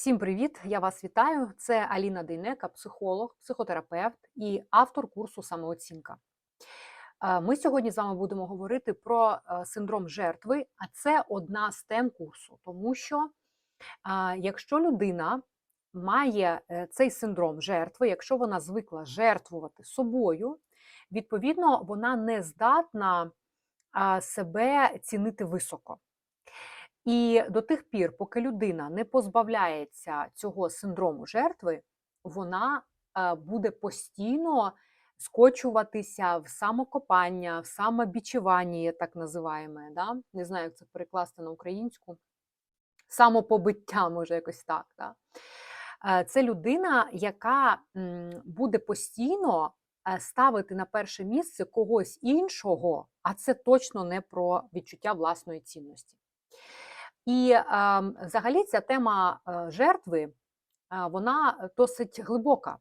Всім привіт! Я вас вітаю. Це Аліна Дейнека, психолог, психотерапевт і автор курсу самооцінка. Е, Ми сьогодні з вами будемо говорити про е, синдром жертви, а це одна з тем курсу, тому що якщо людина має е, цей синдром жертви, якщо вона звикла жертвувати собою, відповідно, вона не здатна себе цінити високо. І до тих пір, поки людина не позбавляється цього синдрому жертви, вона е, буде постійно скочуватися в самокопання, в самобічування, так називаємо. Да? Не знаю, як це перекласти на українську. Самопобиття, може, якось так. Да? Е, Це людина, яка буде постійно е, ставити на перше місце когось іншого, а це точно не про відчуття власної цінності. І е, взагалі ця тема е, жертви е, вона досить глибока.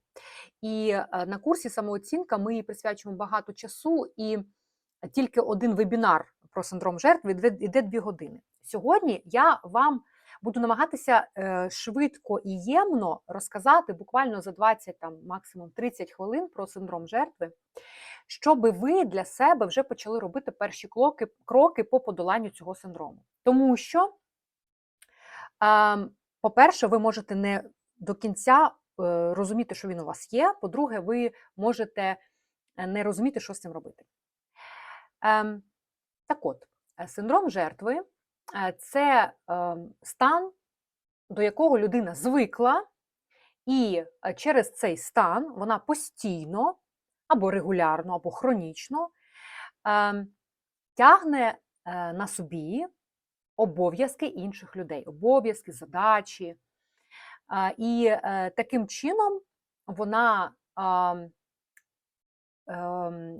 І е, на курсі самооцінка ми їй присвячуємо багато часу, і тільки один вебінар про синдром жертви йде- дві години. Сьогодні я вам буду намагатися швидко і ємно розказати буквально за 20, там, максимум 30 хвилин про синдром жертви, щоб ви для себе вже почали робити перші кроки, по подоланню цього синдрому. Тому що Ем, По-перше, ви можете не до кінця е, розуміти, що він у вас є. По-друге, ви можете е, не розуміти, що з цим робити. Ем, Так от, е, синдром жертви це ем, стан, до якого людина звикла, і через цей стан вона постійно або регулярно, або хронічно ем, тягне на собі обов'язки інших людей, обов'язки, задачі. І е, таким чином вона ем,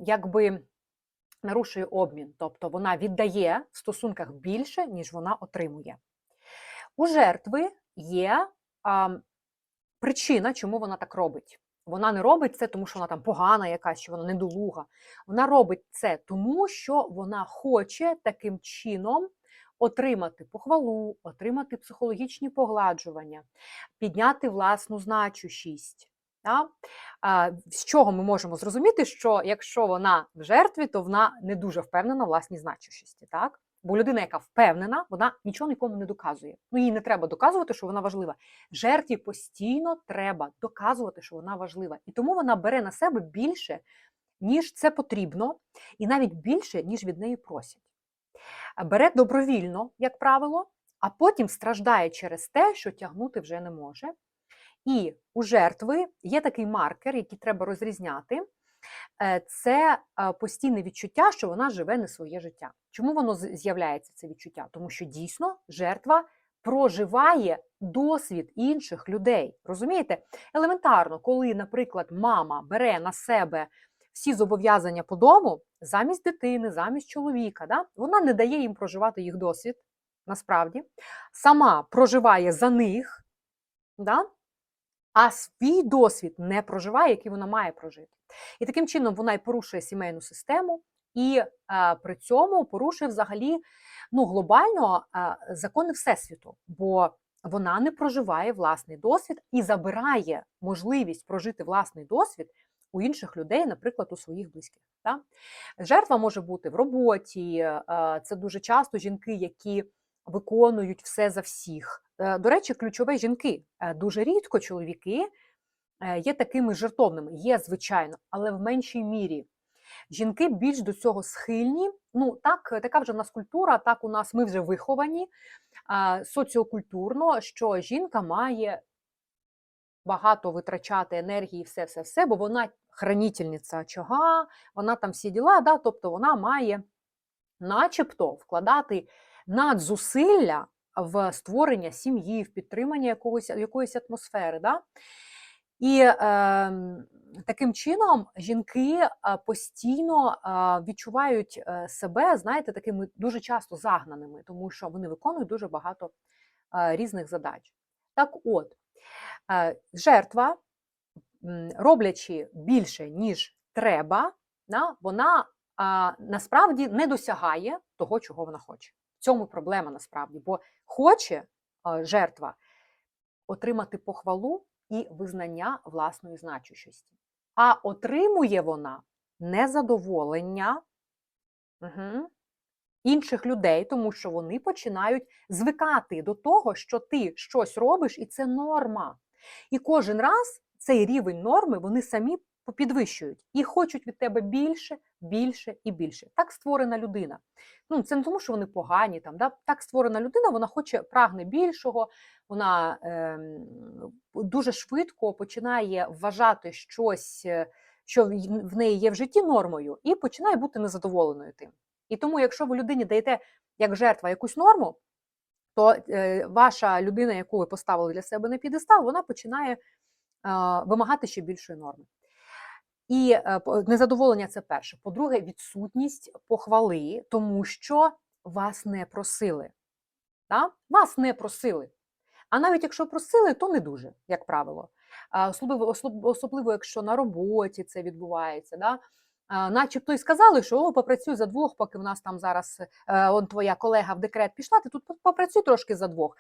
якби нарушує обмін, тобто вона віддає в стосунках більше, ніж вона отримує. У жертви є причина, чому вона так робить. Вона не робить це, тому що вона там погана якась, що вона недолуга. Вона робить це тому, що вона хоче таким чином отримати похвалу, отримати психологічні погладжування, підняти власну значущість. Да? З чого ми можемо зрозуміти, що якщо вона в жертві, то вона не дуже впевнена в власній значущості. Так? Бо людина, яка впевнена, вона нічого нікому не доказує. Ну, їй не треба доказувати, що вона важлива. Жертві постійно треба доказувати, що вона важлива. І тому вона бере на себе більше, ніж це потрібно, і навіть більше, ніж від неї просять бере добровільно, як правило, а потім страждає через те, що тягнути вже не може. І у жертви є такий маркер, який треба розрізняти. Е, Це е, постійне відчуття, що вона живе не своє життя. Чому воно з'являється це відчуття? Тому що дійсно жертва проживає досвід інших людей. Розумієте? Елементарно, коли, наприклад, мама бере на себе всі зобов'язання по дому замість дитини, замість чоловіка, да? вона не дає їм проживати їх досвід, насправді, сама проживає за них, да? а свій досвід не проживає, який вона має прожити. І таким чином вона і порушує сімейну систему, і е, при цьому порушує взагалі ну, глобально е, закони Всесвіту, бо вона не проживає власний досвід і забирає можливість прожити власний досвід у інших людей, наприклад, у своїх близьких. Так? Жертва може бути в роботі, це дуже часто жінки, які виконують все за всіх. Е, До речі, ключове жінки. Е, Дуже рідко чоловіки е, є такими жертовними, є, звичайно, але в меншій мірі. Жінки більш до цього схильні. Ну, так, така вже в нас культура, так у нас ми вже виховані соціокультурно, що жінка має багато витрачати енергії, все, все, все, бо вона хранительниця очага, вона там всі діла, да, тобто вона має начебто вкладати надзусилля в створення сім'ї, в підтримання якогось, якоїсь атмосфери. Да? І е, таким чином жінки е, постійно е, відчувають е, себе, знаєте, такими дуже часто загнаними, тому що вони виконують дуже багато різних задач. Так от, жертва, роблячи більше, ніж треба, вона насправді не досягає того, чого вона хоче. В цьому проблема насправді, бо хоче жертва отримати похвалу і визнання власної значущості. А отримує вона незадоволення угу, інших людей, тому що вони починають звикати до того, що ти щось робиш, і це норма. І кожен раз цей рівень норми вони самі підвищують і хочуть від тебе більше, більше і більше. Так створена людина. Ну, Це не тому, що вони погані. Там, да? Так створена людина, вона хоче прагне більшого, вона е, дуже швидко починає вважати щось, е, що в неї є в житті нормою, і починає бути незадоволеною тим. І тому, якщо ви людині даєте як жертва якусь норму, то е, ваша людина, яку ви поставили для себе на підестал, вона починає е, вимагати ще більшої норми. І е, незадоволення це перше. По-друге, відсутність похвали, тому що вас не просили. Да? Вас не просили. А навіть якщо просили, то не дуже, як правило. Особливо, особливо якщо на роботі це відбувається. Да? Начебто і сказали, що о, попрацюй за двох, поки в нас там зараз е, он твоя колега в декрет пішла, ти тут попрацюй трошки за двох.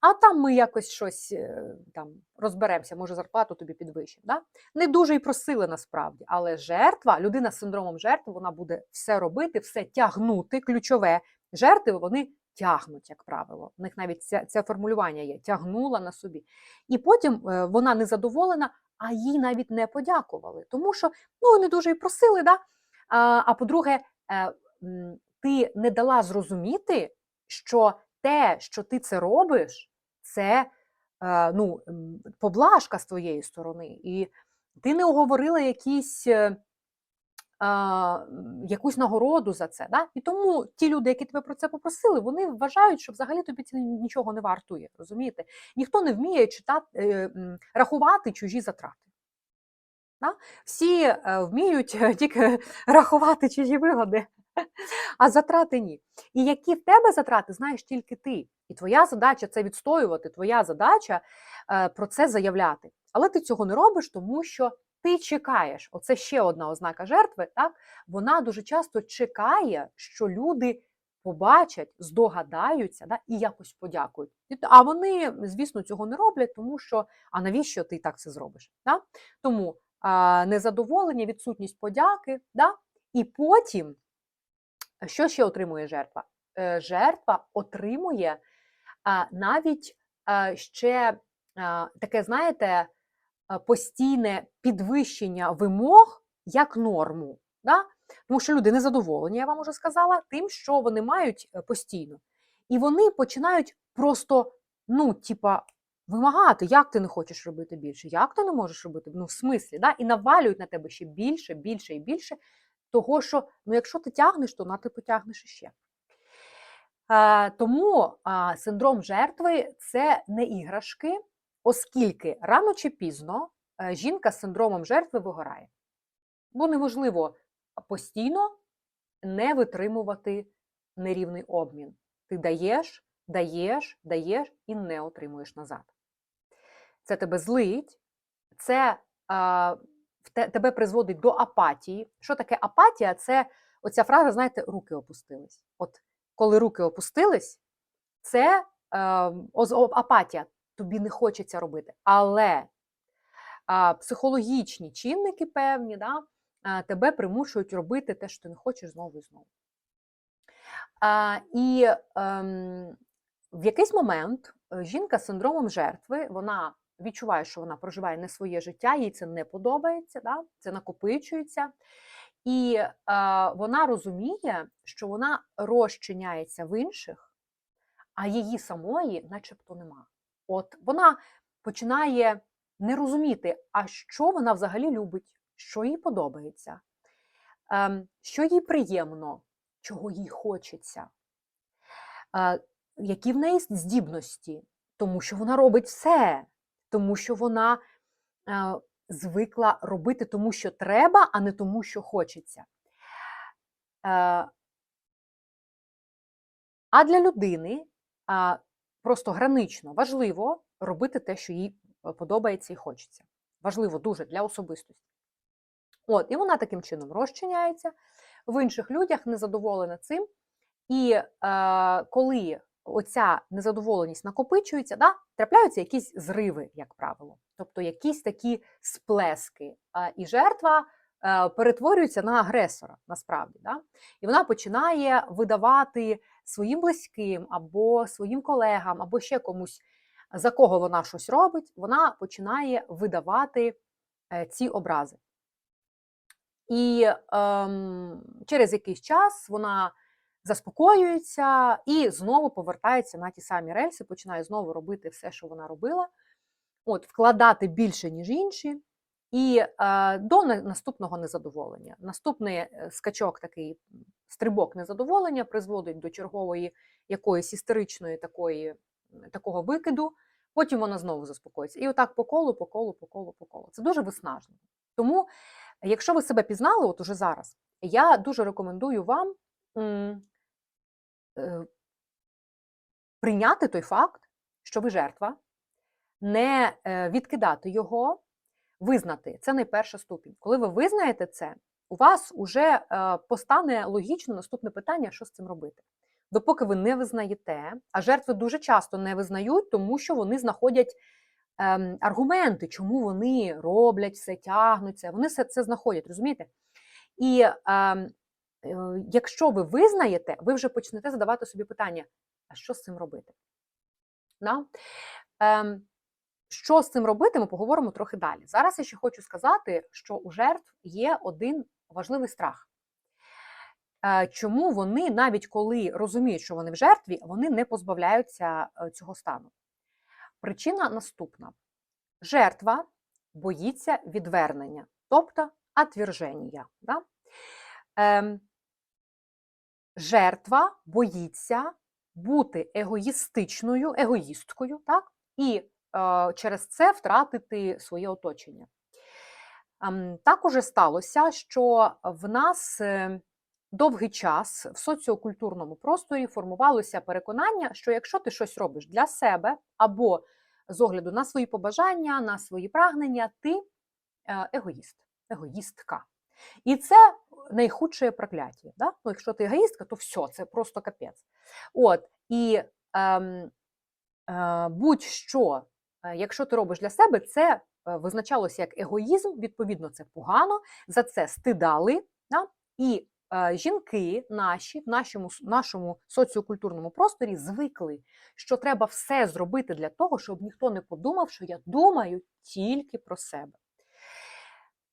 А там ми якось щось е, там розберемося, може зарплату тобі підвищимо. Да? Не дуже й просили насправді, але жертва, людина з синдромом жертви, вона буде все робити, все тягнути. Ключове жертви вони тягнуть, як правило. У них навіть це, це формулювання є, тягнула на собі. І потім е, вона незадоволена, а їй навіть не подякували. Тому що ну, не дуже й просили. Да? А, а по-друге, е, ти не дала зрозуміти, що те, що ти це робиш, це е, ну, поблажка з твоєї сторони. І ти не оговорила якісь. Е, якусь нагороду за це. Да? І тому ті люди, які тебе про це попросили, вони вважають, що взагалі тобі це нічого не вартує. розумієте? Ніхто не вміє читати, е, рахувати чужі затрати. Да? Всі е, вміють тільки рахувати чужі вигоди, а затрати ні. І які в тебе затрати, знаєш тільки ти. І твоя задача це відстоювати, твоя задача е, про це заявляти. Але ти цього не робиш, тому що ти чекаєш. Оце ще одна ознака жертви. Так? Вона дуже часто чекає, що люди побачать, здогадаються да, і якось подякують. А вони, звісно, цього не роблять, тому що а навіщо ти так це зробиш? Да? Тому а, незадоволення, відсутність подяки, да? і потім, що ще отримує жертва? Е, жертва отримує а, навіть а, ще а, таке, знаєте, постійне підвищення вимог як норму. Да? Тому що люди незадоволені, я вам уже сказала, тим, що вони мають е, постійно. І вони починають просто, ну, типа, вимагати, як ти не хочеш робити більше, як ти не можеш робити, ну, в смислі, да? і навалюють на тебе ще більше, більше і більше, того, що ну, якщо ти тягнеш, то на ти потягнеш іще. Е, тому синдром жертви це не іграшки, оскільки рано чи пізно е, жінка з синдромом жертви вигорає. Бо неможливо постійно не витримувати нерівний обмін. Ти даєш, даєш, даєш і не отримуєш назад. Це тебе злить, це а, тебе призводить до апатії. Що таке апатія? Це оця фраза, знаєте, руки опустились. От коли руки опустились, це е, апатія тобі не хочеться робити. Але а, психологічні чинники певні да, а, тебе примушують робити те, що ти не хочеш знову і знову. А, І ем, в якийсь момент е, жінка з синдромом жертви, вона відчуває, що вона проживає не своє життя, їй це не подобається, да, це накопичується. І е, вона розуміє, що вона розчиняється в інших, а її самої, начебто, нема. От вона починає не розуміти, а що вона взагалі любить, що їй подобається, ем, що їй приємно, чого їй хочеться, е, які в неї здібності, тому що вона робить все, тому що вона е, звикла робити тому, що треба, а не тому, що хочеться. Е, а для людини просто гранично важливо робити те, що їй е, подобається і хочеться. Важливо дуже для особистості. От, І вона таким чином розчиняється, в інших людях незадоволена цим. І е, коли оця незадоволеність накопичується, да, трапляються якісь зриви, як правило, тобто якісь такі сплески. А, І жертва е, перетворюється на агресора насправді. Да? І вона починає видавати своїм близьким або своїм колегам, або ще комусь, за кого вона щось робить, вона починає видавати е, ці образи. І ем, через якийсь час вона заспокоюється і знову повертається на ті самі рельси, починає знову робити все, що вона робила, от, вкладати більше, ніж інші, і е, до наступного незадоволення. Наступний е, скачок, такий стрибок незадоволення, призводить до чергової якоїсь істеричної такої, такого викиду. Потім вона знову заспокоїться. І отак по колу, по колу, по колу, по колу. Це дуже виснажно. Тому, якщо ви себе пізнали, от уже зараз, я дуже рекомендую вам е, прийняти той факт, що ви жертва, не е, відкидати його, визнати. Це найперша ступінь. Коли ви визнаєте це, у вас вже е, постане логічно наступне питання, що з цим робити. Допоки ви не визнаєте, а жертви дуже часто не визнають, тому що вони знаходять ем, аргументи, чому вони роблять все, тягнуться. Вони все це знаходять, розумієте? І ем, е, якщо ви визнаєте, ви вже почнете задавати собі питання: а що з цим робити? Да? Ем, що з цим робити, ми поговоримо трохи далі. Зараз я ще хочу сказати, що у жертв є один важливий страх. Е, чому вони, навіть коли розуміють, що вони в жертві, вони не позбавляються е, цього стану? Причина наступна: жертва боїться відвернення, тобто отверження. Да? Ем, Жертва боїться бути егоїстичною, егоїсткою, так? і через це втратити своє оточення. Ем, так уже сталося, що в нас е, довгий час в соціокультурному просторі формувалося переконання, що якщо ти щось робиш для себе або з огляду на свої побажання, на свої прагнення, ти е, егоїст, егоїстка. І це найхудше прокляття. Да? Ну, Якщо ти егоїстка, то все, це просто капець. От, І ем, е, будь-що, якщо ти робиш для себе, це е, визначалося як егоїзм, відповідно, це погано, за це стидали. Да? І е, жінки наші в нашому, нашому соціокультурному просторі звикли, що треба все зробити для того, щоб ніхто не подумав, що я думаю тільки про себе.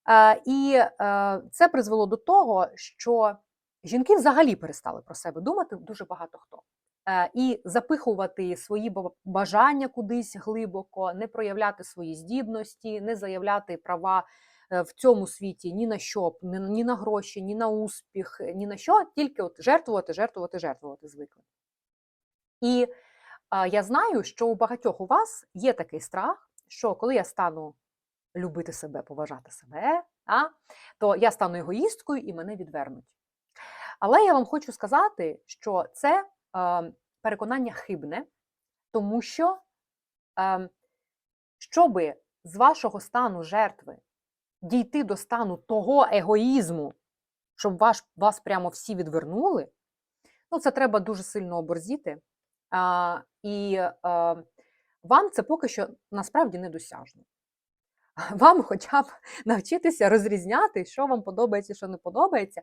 Е, і е, це призвело до того, що жінки взагалі перестали про себе думати дуже багато хто. Е, і запихувати свої бажання кудись глибоко, не проявляти свої здібності, не заявляти права в цьому світі ні на що, ні на гроші, ні на успіх, ні на що, тільки от жертвувати, жертвувати, жертвувати звикли. І я знаю, що у багатьох у вас є такий страх, що коли я стану любити себе, поважати себе, а, то я стану егоїсткою і мене відвернуть. Але я вам хочу сказати, що це е, переконання хибне, тому що, щоби з вашого стану жертви дійти до стану того егоїзму, щоб ваш, вас прямо всі відвернули, ну це треба дуже сильно оборзіти. А, І а, вам це поки що насправді недосяжно. Вам хоча б навчитися розрізняти, що вам подобається, що не подобається,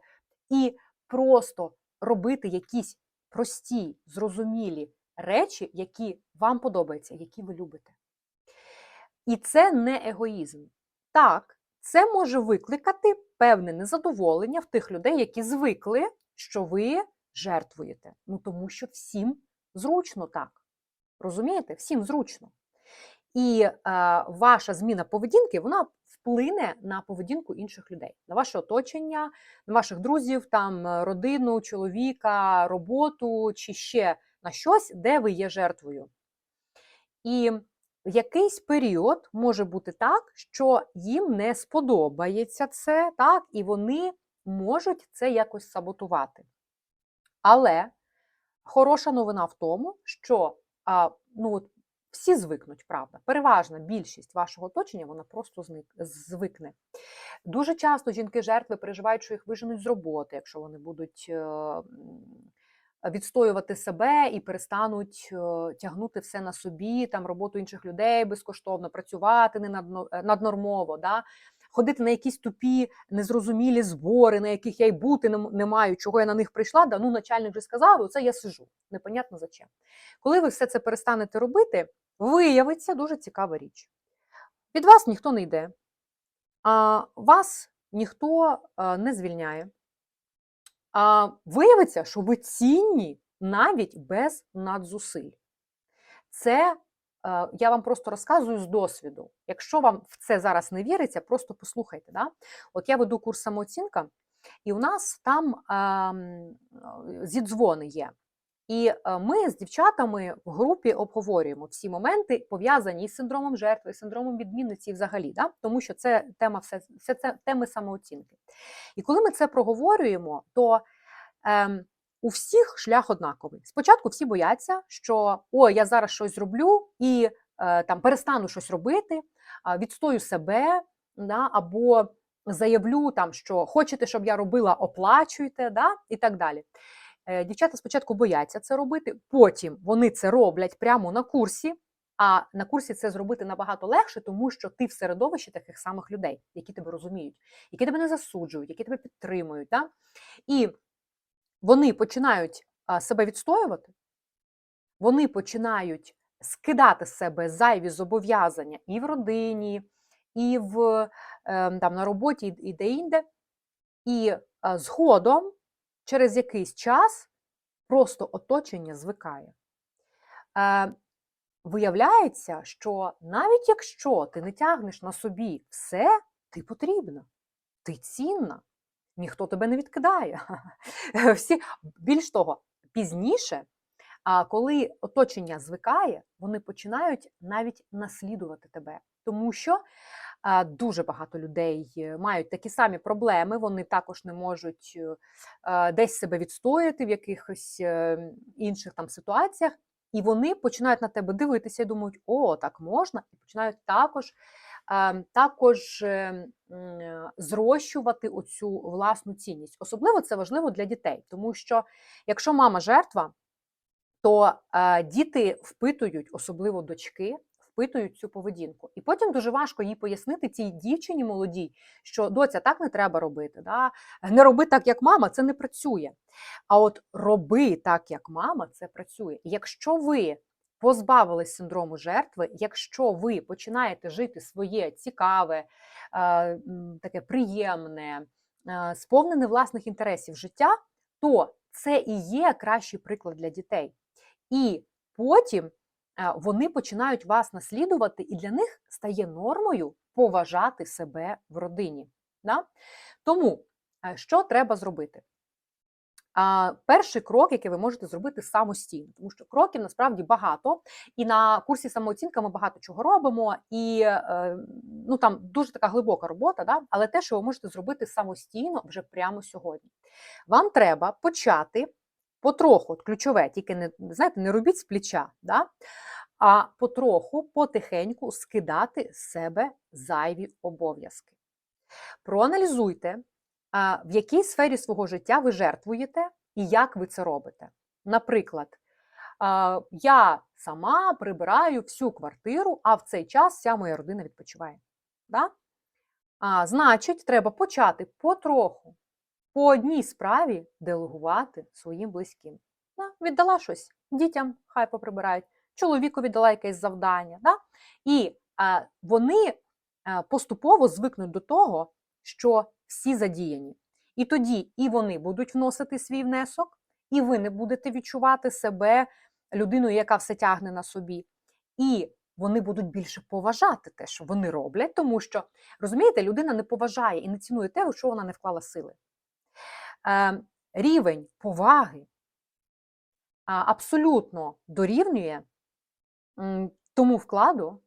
і просто робити якісь прості, зрозумілі речі, які вам подобаються, які ви любите. І це не егоїзм. Так, це може викликати певне незадоволення в тих людей, які звикли, що ви жертвуєте. Ну тому що всім зручно так. Розумієте? Всім зручно. І е, ваша зміна поведінки вона вплине на поведінку інших людей, на ваше оточення, на ваших друзів, там е, родину, чоловіка, роботу чи ще на щось, де ви є жертвою. І в якийсь період може бути так, що їм не сподобається це, так, і вони можуть це якось саботувати. Але хороша новина в тому, що а, ну, всі звикнуть, правда. Переважна більшість вашого оточення вона просто звикне. Дуже часто жінки-жертви переживають, що їх виженуть з роботи, якщо вони будуть е, відстоювати себе і перестануть е, тягнути все на собі, там роботу інших людей безкоштовно, працювати не е, да? Ходити на якісь тупі, незрозумілі збори, на яких я й бути не, маю, чого я на них прийшла. Да? Ну, начальник вже сказав, оце я сижу. Непонятно за чим. Коли ви все це перестанете робити, виявиться дуже цікава річ. Від вас ніхто не йде, а вас ніхто не звільняє. А виявиться, що ви цінні навіть без надзусиль. Це я вам просто розказую з досвіду. Якщо вам в це зараз не віриться, просто послухайте. Да? От я веду курс самооцінка, і у нас там ем, е, зідзвони є. І е, ми з дівчатами в групі обговорюємо всі моменти, пов'язані із синдромом жертви, синдромом відмінниці взагалі, да? тому що це тема все, все це теми самооцінки. І коли ми це проговорюємо, то ем, у всіх шлях однаковий. Спочатку всі бояться, що ой, я зараз щось зроблю і е, там перестану щось робити, відстою себе, да, або заявлю, там, що хочете, щоб я робила, оплачуйте, да, і так далі. Е, Дівчата спочатку бояться це робити, потім вони це роблять прямо на курсі. А на курсі це зробити набагато легше, тому що ти в середовищі таких самих людей, які тебе розуміють, які тебе не засуджують, які тебе підтримують. Да? І вони починають себе відстоювати, вони починають скидати з себе зайві зобов'язання і в родині, і в, е, там, на роботі, і- де-інде. І згодом, через якийсь час, просто оточення звикає. Е, виявляється, що навіть якщо ти не тягнеш на собі все, ти потрібна, ти цінна, ніхто тебе не відкидає. Всі, більш того, пізніше, коли оточення звикає, вони починають навіть наслідувати тебе, тому що дуже багато людей е, мають такі самі проблеми, вони також не можуть е, десь себе відстояти в якихось е, інших там ситуаціях, і вони починають на тебе дивитися і думають, о, так можна, і починають також, також е, е, зрощувати оцю власну цінність. Особливо це важливо для дітей, тому що якщо мама жертва, то е, діти впитують, особливо дочки, впитують цю поведінку. І потім дуже важко їй пояснити цій дівчині молодій, що доця так не треба робити. Да? Не роби так, як мама, це не працює. А от роби так, як мама, це працює. Якщо ви позбавились синдрому жертви, якщо ви починаєте жити своє цікаве, е, таке приємне, е, сповнене власних інтересів життя, то це і є кращий приклад для дітей. І потім е, вони починають вас наслідувати, і для них стає нормою поважати себе в родині. Да? Тому що треба зробити? А, перший крок, який ви можете зробити самостійно, тому що кроків насправді багато, і на курсі самооцінка ми багато чого робимо, і е, ну там дуже така глибока робота, да? але те, що ви можете зробити самостійно вже прямо сьогодні. Вам треба почати потроху, от ключове, тільки не знаєте, не робіть з плеча, да? а потроху, потихеньку скидати з себе зайві обов'язки. Проаналізуйте, в якій сфері свого життя ви жертвуєте і як ви це робите. Наприклад, я сама прибираю всю квартиру, а в цей час вся моя родина відпочиває. Да? А, значить, треба почати потроху, по одній справі делегувати своїм близьким. Да? Віддала щось дітям, хай поприбирають, чоловіку віддала якесь завдання. Да? І а, вони поступово звикнуть до того, що всі задіяні. І тоді і вони будуть вносити свій внесок, і ви не будете відчувати себе людиною, яка все тягне на собі. І вони будуть більше поважати те, що вони роблять, тому що, розумієте, людина не поважає і не цінує те, у що вона не вклала сили. Е, рівень поваги абсолютно дорівнює тому вкладу,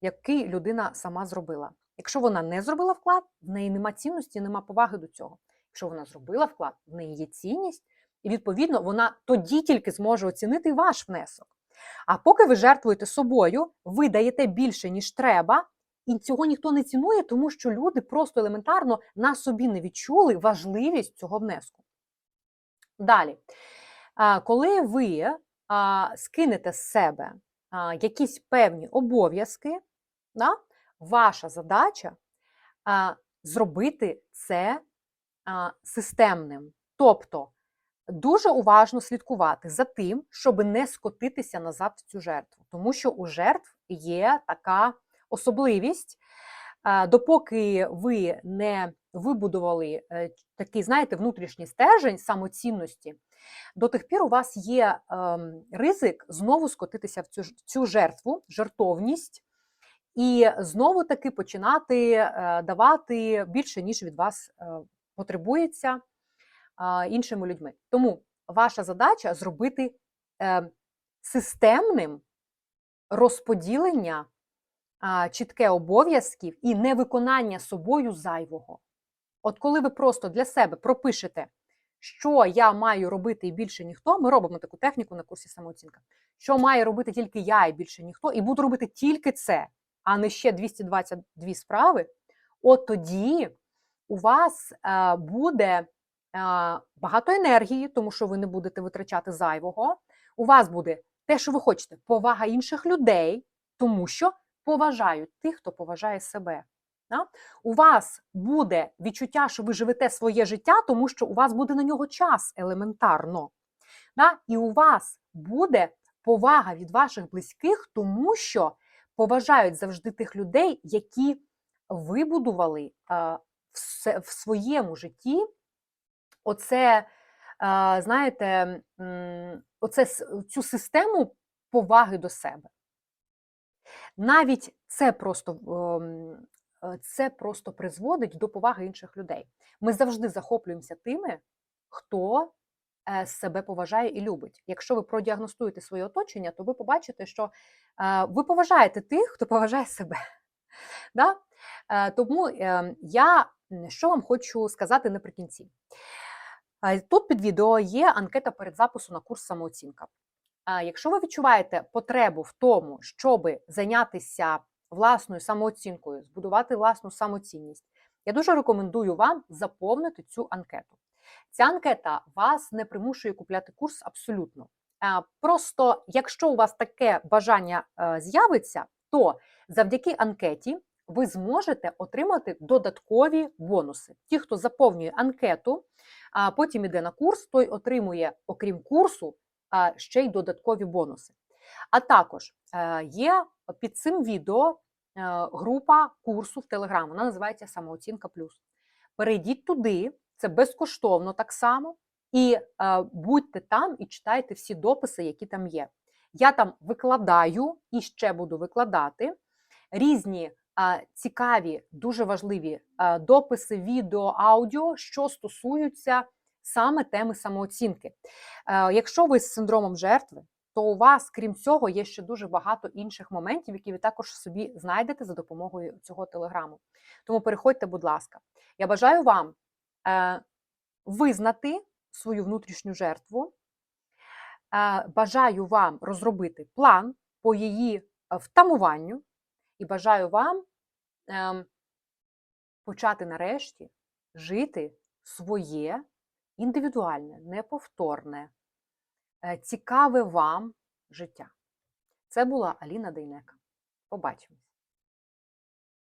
який людина сама зробила. Якщо вона не зробила вклад, в неї нема цінності, нема поваги до цього. Якщо вона зробила вклад, в неї є цінність, і відповідно вона тоді тільки зможе оцінити ваш внесок. А поки ви жертвуєте собою, ви даєте більше, ніж треба, і цього ніхто не цінує, тому що люди просто елементарно на собі не відчули важливість цього внеску. Далі. Коли ви скинете з себе якісь певні обов'язки, да, ваша задача а, зробити це а, системним. Тобто дуже уважно слідкувати за тим, щоб не скотитися назад в цю жертву. Тому що у жертв є така особливість, а, допоки ви не вибудували е, такий, знаєте, внутрішній стержень самоцінності, до тих пір у вас є ем, ризик знову скотитися в цю, ж- цю жертву, жертовність, і знову таки починати е, давати більше, ніж від вас е, потребується іншими людьми. Тому ваша задача зробити е, системним розподілення чітке обов'язків і невиконання собою зайвого. От коли ви просто для себе пропишете, що я маю робити і більше ніхто, ми робимо таку техніку на курсі самооцінка, що має робити тільки я і більше ніхто, і буду робити тільки це, а не ще 222 справи, от тоді у вас е, буде е, багато енергії, тому що ви не будете витрачати зайвого. У вас буде те, що ви хочете, повага інших людей, тому що поважають тих, хто поважає себе. У вас буде відчуття, що ви живете своє життя, тому що у вас буде на нього час елементарно. І у вас буде повага від ваших близьких, тому що поважають завжди тих людей, які вибудували в своєму житті оце, знаєте, оце, цю систему поваги до себе. Навіть це просто, ем, це просто призводить до поваги інших людей. Ми завжди захоплюємося тими, хто себе поважає і любить. Якщо ви продіагностуєте своє оточення, то ви побачите, що е, ви поважаєте тих, хто поважає себе. Да? Е, Тому е, я що вам хочу сказати наприкінці. Е, Тут під відео є анкета перед запису на курс самооцінка. Якщо ви відчуваєте потребу в тому, щоб зайнятися власною самооцінкою, збудувати власну самоцінність, я дуже рекомендую вам заповнити цю анкету. Ця анкета вас не примушує купляти курс абсолютно. Е, Просто, якщо у вас таке бажання е, з'явиться, то завдяки анкеті ви зможете отримати додаткові бонуси. Ті, хто заповнює анкету, а потім іде на курс, той отримує, окрім курсу, ще й додаткові бонуси. А також е, є під цим відео група курсу в Телеграм. Вона називається Самооцінка Плюс. Перейдіть туди, це безкоштовно так само. І е, будьте там і читайте всі дописи, які там є. Я там викладаю і ще буду викладати різні е, цікаві, дуже важливі е, дописи, відео, аудіо, що стосуються саме теми самооцінки. Е, Якщо ви з синдромом жертви, то у вас, крім цього, є ще дуже багато інших моментів, які ви також собі знайдете за допомогою цього телеграму. Тому переходьте, будь ласка. Я бажаю вам визнати свою внутрішню жертву. Е, бажаю вам розробити план по її е, втамуванню, і бажаю вам ем, почати нарешті жити своє індивідуальне, неповторне, е, цікаве вам життя. Це була Аліна Дейнека. Побачимось!